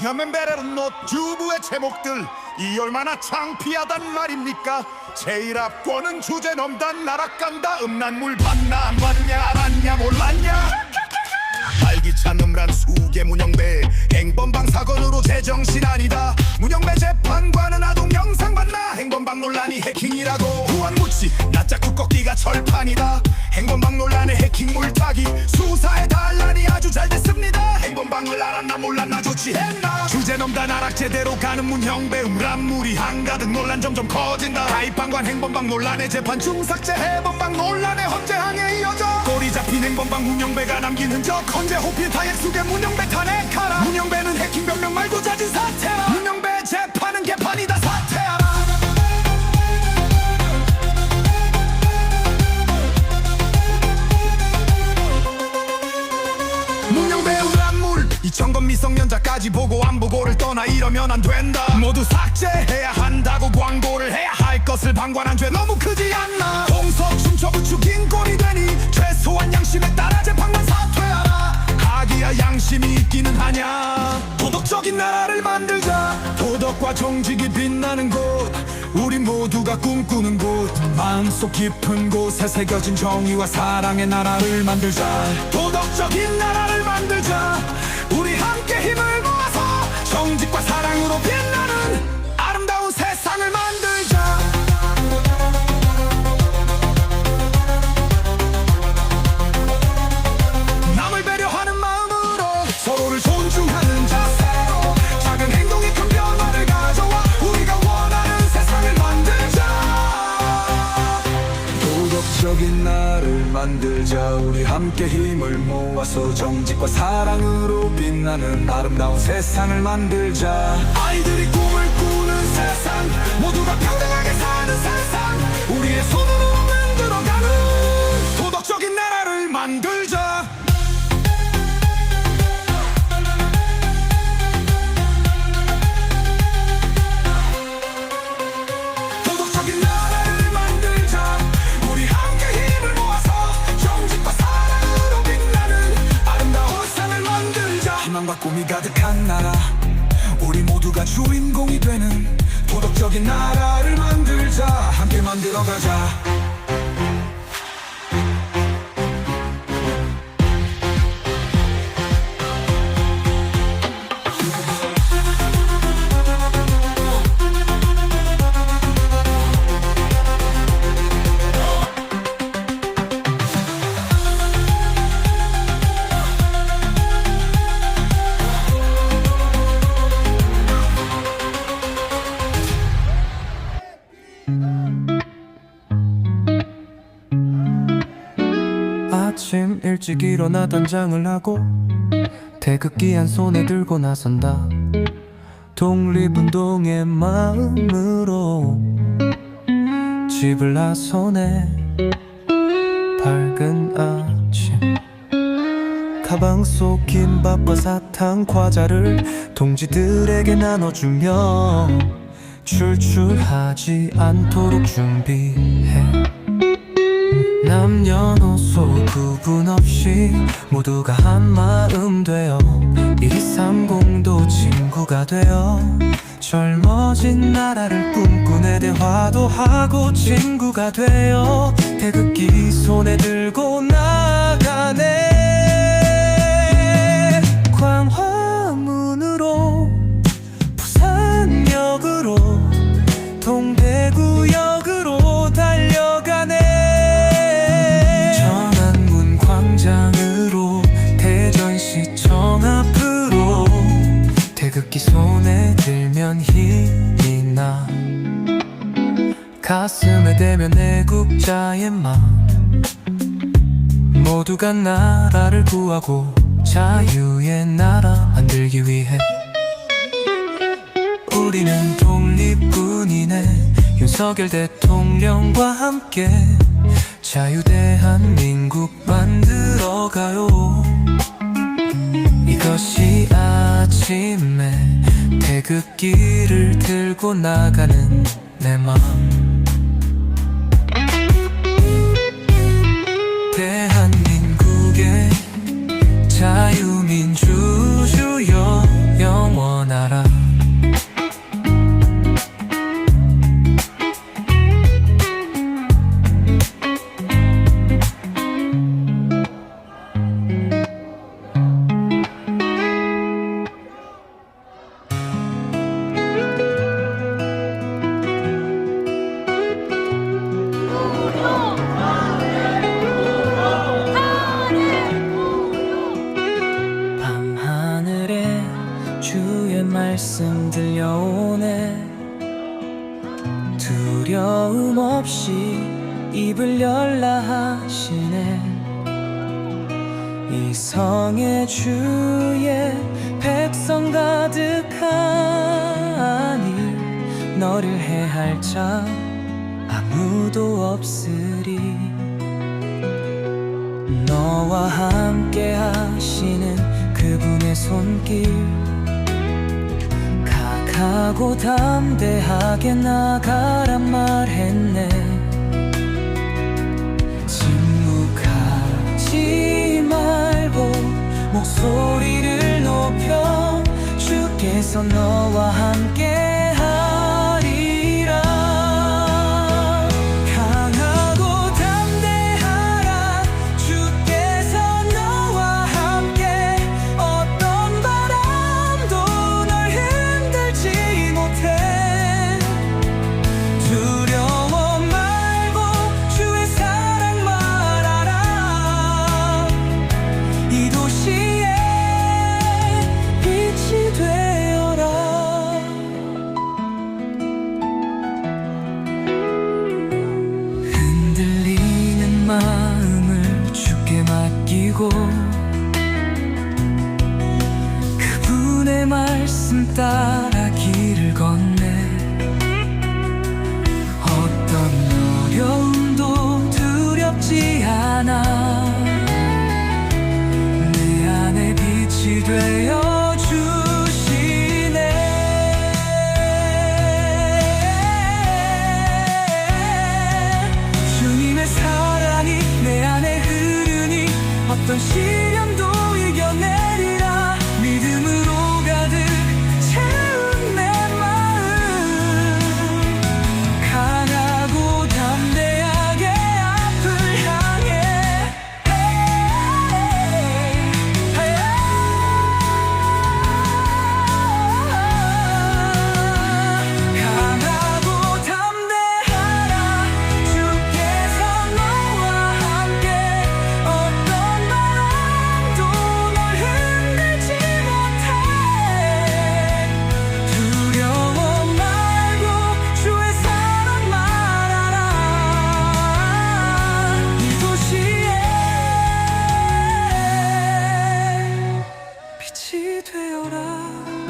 혀멘베레르노 주부의 제목들 이 얼마나 창피하단 말입니까? 제일 앞권은 주제 넘단 나락간다 음란물 봤나 안 봤냐 알았냐 몰랐냐? 발기찬 음란 수계 문영배 행범방 사건으로 제정신 아니다. 문영배 재판관은 아동 영상 봤나? 행범방 논란이 해킹이라고. 후원 무치 낯짝 두껍기가 철판이다. 행범방 논란의 해킹 물타기 수사에 알았나 몰랐나 조치했나 주제 넘 다 나락 제대로 가는 문형배 음란물이 한가득 논란 점점 커진다. 가입방관 행범방 논란의 재판. 중삭제 해범방 논란의 헌재항에 이어져. 꼬리 잡힌 행범방 문영배가 남긴 흔적. 헌재 호필 타액 속에 문영배 탄핵하라. 문영배는 해킹 변명 말고 자진 사퇴라. 문영배 재판은 개판이다. 사퇴하라. 문영배 음란물. 이천건 미성년자 까지 보고 안 보고를 떠나 이러면 안 된다. 모두 삭제해야 한다고 광고를 해야 할 것을 방관한 죄 너무 크지 않나. 공석 춤춰 부추 긴 꼴이 되니 최소한 양심에 따라 재판관 사퇴하라. 하기야 양심이 있기는 하냐. 도덕적인 나라를 만들자. 도덕과 정직이 빛나는 곳. 우리 모두가 꿈꾸는 곳. 마음속 깊은 곳에 새겨진 정의와 사랑의 나라를 만들자. 도덕적인 나라를 만들자. 우리 함께 힘을 모아서 정직과 사랑으로 빛나는 아름다운 세상을 만들자. 아이들이 꿈을 꾸는 세상 모두가 평등하게 사는 세상. 우리의 손으로 만들어가는 도덕적인 나라를 만들자 일찍 일어나 단장을 하고 태극기 한 손에 들고 나선다. 독립운동의 마음으로 집을 나서네. 밝은 아침. 가방 속 김밥과 사탕 과자를 동지들에게 나눠주며 출출하지 않도록 준비해. 남녀노소 구분 없이 모두가 한 마음 되어 1230도 친구가 되어 젊어진 나라를 꿈꾸네 대화도 하고 친구가 되어 태극기 손에 들고 나 가슴에 대면 애국자의 마음 모두가 나라를 구하고 자유의 나라 만들기 위해. 우리는 독립군이네. 윤석열 대통령과 함께 자유 대한민국 만들어가요. 이것이 아침에 태극기를 들고 나가는 내마 음 말씀 들려오네. 두려움 없이 입을 열라 하시네. 이 성의 주의 백성 가득하니 너를 해할 자 아무도 없으리. 너와 함께 하시는 그분의 손길 각하고 담대하게 나가란 말했네. 침묵하지 말고 목소리를 높여 주께서 너와 함께 맡기고 그분의 말씀 따라 빛이 되어라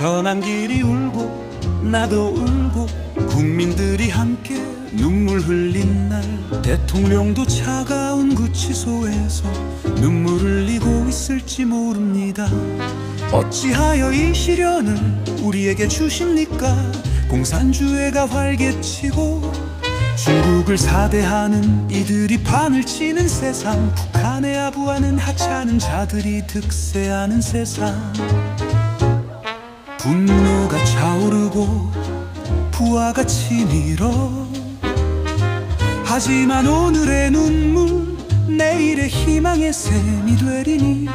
전한 길이 울고 나도 울고 국민들이 함께 눈물 흘린 날. 대통령도 차가운 구치소에서 눈물 흘리고 있을지 모릅니다. 어찌하여 이 시련을 우리에게 주십니까? 공산주의가 활개치고 중국을 사대하는 이들이 판을 치는 세상 북한에 아부하는 하찮은 자들이 득세하는 세상 분노가 차오르고 부하가 치밀어. 하지만 오늘의 눈물 내일의 희망의 샘이 되리니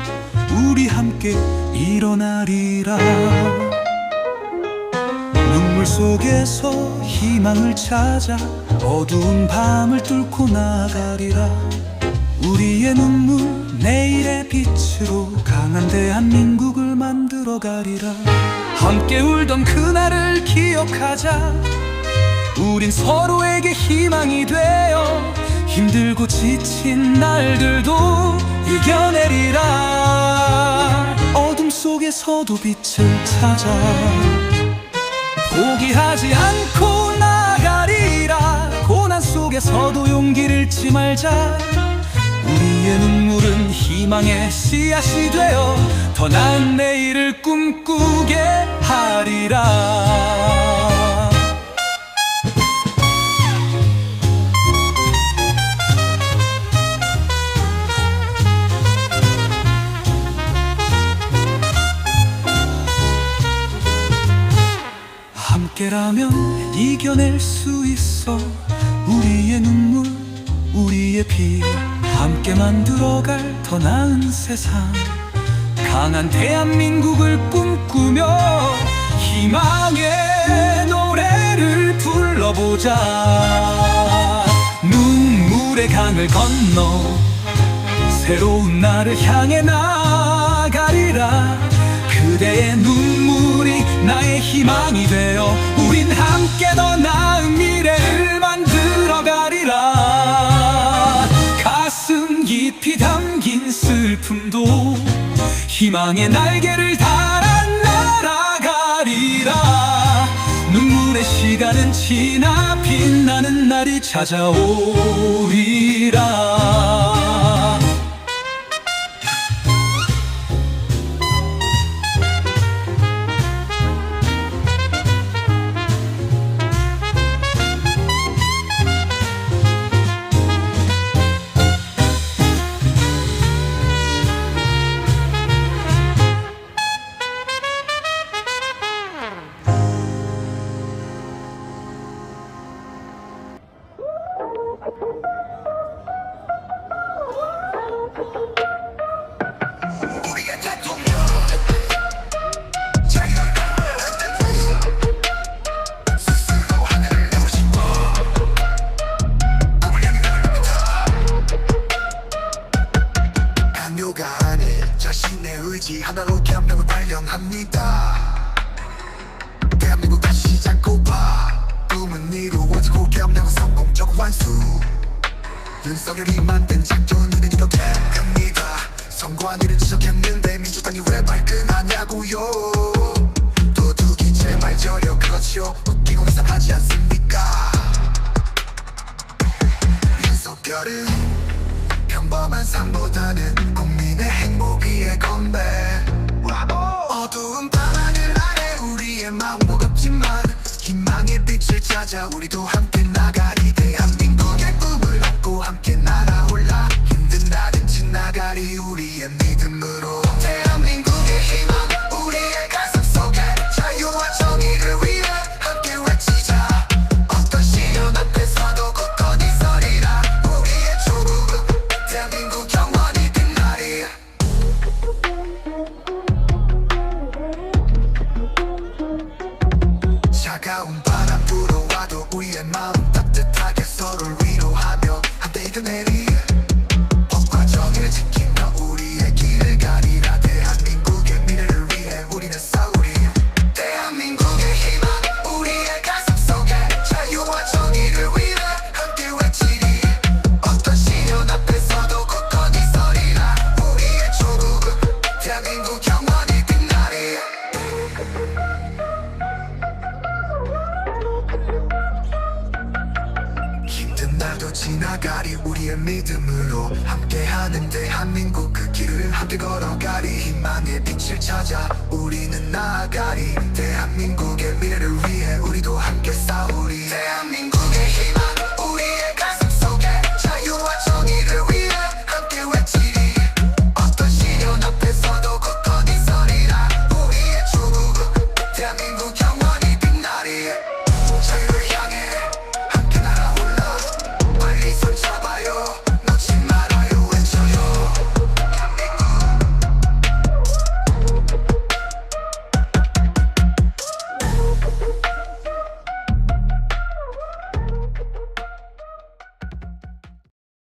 우리 함께 일어나리라. 눈물 속에서 희망을 찾아 어두운 밤을 뚫고 나가리라. 우리의 눈물 내일의 빛으로 강한 대한민국을 만들어 가리라 함께 울던 그날을 기억하자. 우린 서로에게 희망이 되어 힘들고 지친 날들도 이겨내리라. 어둠 속에서도 빛을 찾아 포기하지 않고 나가리라. 고난 속에서도 용기를 잃지 말자. 우리의 눈물은 희망의 씨앗이 되어 더 나은 내일을 꿈꾸게 하리라. 함께라면 이겨낼 수 있어. 우리의 눈물 우리의 피. 함께 만들어갈 더 나은 세상 강한 대한민국을 꿈꾸며 희망의 노래를 불러보자. 눈물의 강을 건너 새로운 날을 향해 나가리라. 그대의 눈물이 나의 희망이 되어 우린 함께 더나 희망의 날개를 달아 날아가리라 눈물의 시간은 지나 빛나는 날이 찾아오리라 완수. 윤석열이 만든 작전은 이렇게됩니다. 선거한 일은 지적했는데 민주당이 왜 발끈하냐고요. 도둑이 제발 저려. 그렇지요. 웃기고 이상하지 않습니까? 윤석열은 평범한 삶보다는 국민의 행복 위에 건배. 어두운 밤하늘 아래 우리의 마음 무겁지만 희망의 빛을 찾아 우리도 함께 나가리. 대한민국의 꿈을 안고 함께 날아올라. 힘든 날은 지나가리. 우리의 믿음으로. 대한민국의 희망 우리의 가슴 속에 자유와 정의를 위해 함께 외치자. 어떤 시련 앞에서도 굳건히 서리라. 우리의 조국 대한민국 영원히 빛나리. 차가운 불어와도 우리의 마음 따뜻하게 서로를 위로하며 함께 이겨내리 우리의 믿음으로 함께하는 대한민국 그 길을 함께 걸어가리. 희망의 빛을 찾아 우리는 나아가리. 대한민국의 미래를 위해 우리도 함께 싸우리. 대한민국의